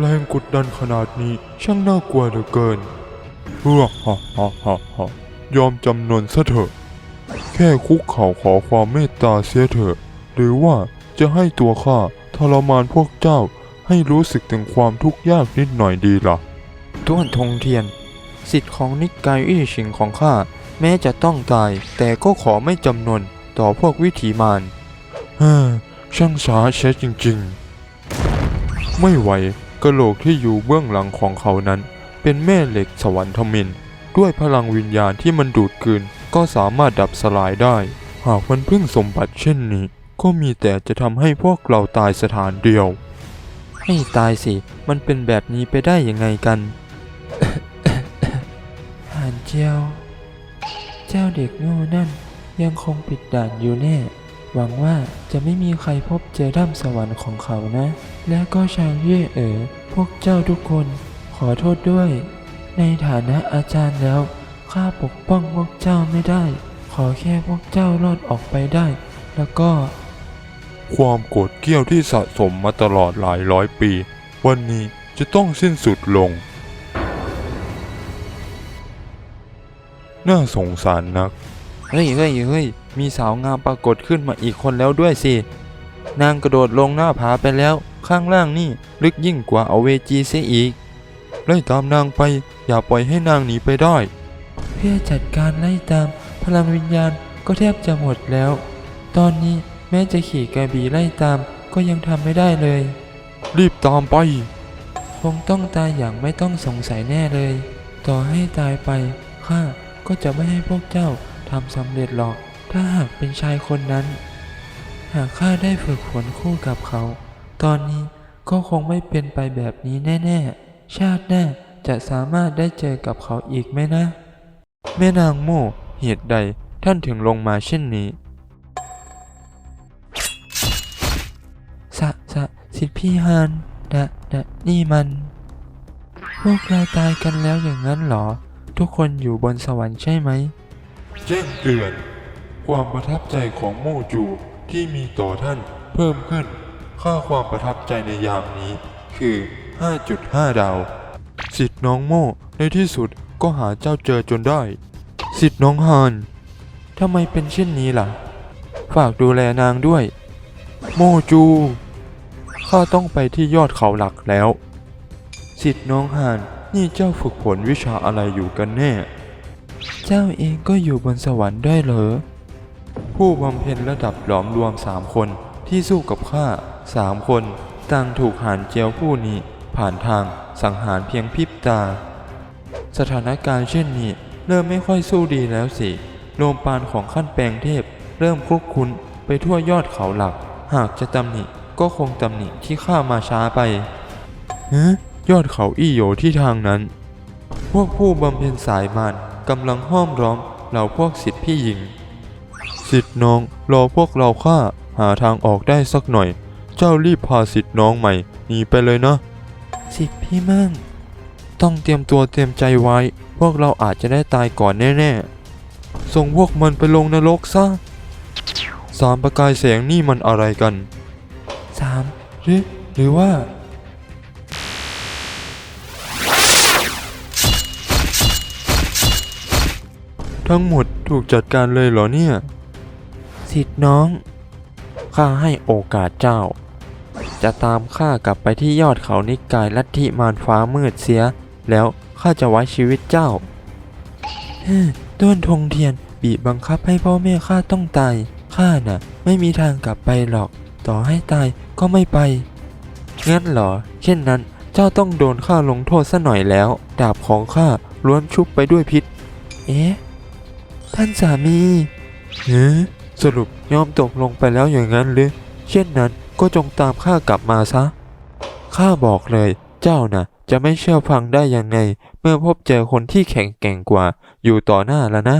แรงกดดันขนาดนี้ช่างน่ากลัวเหลือเกินเฮ้อฮ่าฮ่าฮ่าฮ่ายอมจำนนซะเถอะ แค่คุกเข่าขอความเมตตาเสียเถอะ หรือว่าจะให้ตัวข้าทรมานพวกเจ้าให้รู้สึกถึงความทุกข์ยากนิดหน่อยดีล่ะต้วนทงเทียน สิทธิ์ของนิกายอี้ชิงของข้าแม้จะต้องตาย แต่ก็ขอไม่จำนนต่อพวกวิถีมารเฮ้อช่างช้าเช็ดจริง ๆ ไม่ไหว กะโหลกที่อยู่เบื้องหลังของเขานั้น เป็นแม่เหล็กสวรรค์ทมิน ด้วยพลังวิญญาณที่มันดูดกลืน ก็สามารถดับสลายได้ หากมันพึ่งสมบัติเช่นนี้ ก็มีแต่จะทำให้พวกเราตายสถานเดียวให้ตายสิ มันเป็นแบบนี้ไปได้ยังไงกันหานเจียว เจ้าเด็กโง่นั่นยังคงปิดด่านอยู่แน่ หวังว่าจะไม่มีใครพบเจอถ้ำสวรรค์ของเขานะ และก็ชางเย่เอ๋อพวกเจ้าทุกคนขอโทษด้วย ในฐานะอาจารย์แล้ว ข้าปกป้องพวกเจ้าไม่ได้ ขอแค่พวกเจ้ารอดออกไปได้ แล้วก็ ความโกรธเกรี้ยวที่สะสมมาตลอดหลายร้อยปี วันนี้จะต้องสิ้นสุดลง น่าสงสารนัก เฮ้ยเฮ้ยเฮ้ยมีสาวงามปรากฏขึ้นมาอีกคนแล้วด้วยสิ นางกระโดดลงหน้าผาไปแล้ว ข้างล่างนี่ลึกยิ่งกว่าเอาเวจีเสียอีก ไล่ตามนางไป อย่าปล่อยให้นางหนีไปได้ เพื่อจัดการไล่ตาม พลังวิญญาณก็แทบจะหมดแล้ว ตอนนี้แม้จะขี่กระบี่ไล่ตาม ก็ยังทำไม่ได้เลย รีบตามไป คงต้องตายอย่างไม่ต้องสงสัยแน่เลย ต่อให้ตายไปข้าก็จะไม่ให้พวกเจ้า ทำสำเร็จหรอก ถ้าหากเป็นชายคนนั้น หากข้าได้ฝึกฝนคู่กับเขา ตอนนี้ก็คงไม่เป็นไปแบบนี้แน่ ๆ ชาติหน้าจะสามารถได้เจอกับเขาอีกไหมนะ แม่นางโม่เหตุใดท่านถึงลงมาเช่นนี้ สะสะสิทธิพี่ฮันนะนะนี่มัน พวกเราตายกันแล้วอย่างนั้นเหรอ ทุกคนอยู่บนสวรรค์ใช่ไหม แจ้งเตือน ความประทับใจของโมจูที่มีต่อท่านเพิ่มขึ้น ค่าความประทับใจในยามนี้ คือ 5.5 ดาว สิทธิ์น้องโมในที่สุดก็หาเจ้าเจอจนได้ สิทธิ์น้องฮานทำไมเป็นเช่นนี้ล่ะ ฝากดูแลนางด้วย โมจูข้าต้องไปที่ยอดเขาหลักแล้ว สิทธิ์น้องฮานนี่เจ้าฝึกฝนวิชาอะไรอยู่กันแน่ เจ้าเองก็อยู่บนสวรรค์ด้วยเหรอ ผู้บำเพ็ญระดับหลอมรวมสามคนที่สู้กับข้าสามคนต่างถูกหานเจียวผู้นี้ผ่านทางสังหารเพียงพริบตา สถานการณ์เช่นนี้เริ่มไม่ค่อยสู้ดีแล้วสิโลมปานของขั้นแปลงเทพ เริ่มคลุกคุ้นไปทั่วยอดเขาหลัก หากจะตำหนิก็คงตำหนิที่ข้ามาช้าไปฮะยอดเขาอี้โยที่ทางนั้น พวกผู้บำเพ็ญสายมาน กำลังห้อมร้อมเหล่าพวกสิทธิพี่หญิง สิทธิ์น้องรอพวกเราข้าหาทางออกได้สักหน่อย เจ้ารีบพาสิทธิ์น้องใหม่หนีไปเลยนะ สิทธิพี่มั่งต้องเตรียมตัวเตรียมใจไว้ พวกเราอาจจะได้ตายก่อนแน่ๆ ส่งพวกมันไปลงนรกซะสามประกายแสงนี่มันอะไรกันสามหรือหรือว่า ทั้งหมดถูกจัดการเลยเหรอเนี่ย สิทธิ์น้อง ข้าให้โอกาสเจ้า จะตามข้ากลับไปที่ยอดเขานิกายลัทธิมารฟ้ามืดเสีย แล้วข้าจะไว้ชีวิตเจ้าฮึต้นธงเทียนบีบบังคับให้พ่อแม่ข้าต้องตาย ข้าน่ะ ไม่มีทางกลับไปหรอก ต่อให้ตายก็ไม่ไป งั้นเหรอ เช่นนั้นเจ้าต้องโดนข้าลงโทษซะหน่อยแล้ว ดาบของข้าล้วนชุบไปด้วยพิษ เอ๊ะ ท่านสามีเฮ้สรุปยอมตกลงไปแล้วอย่างนั้นหรือ เช่นนั้นก็จงตามข้ากลับมาซะ ข้าบอกเลย เจ้าน่ะ จะไม่เชื่อฟังได้ยังไง เมื่อพบเจอคนที่แข็งแกร่งกว่า อยู่ต่อหน้าแล้วนะ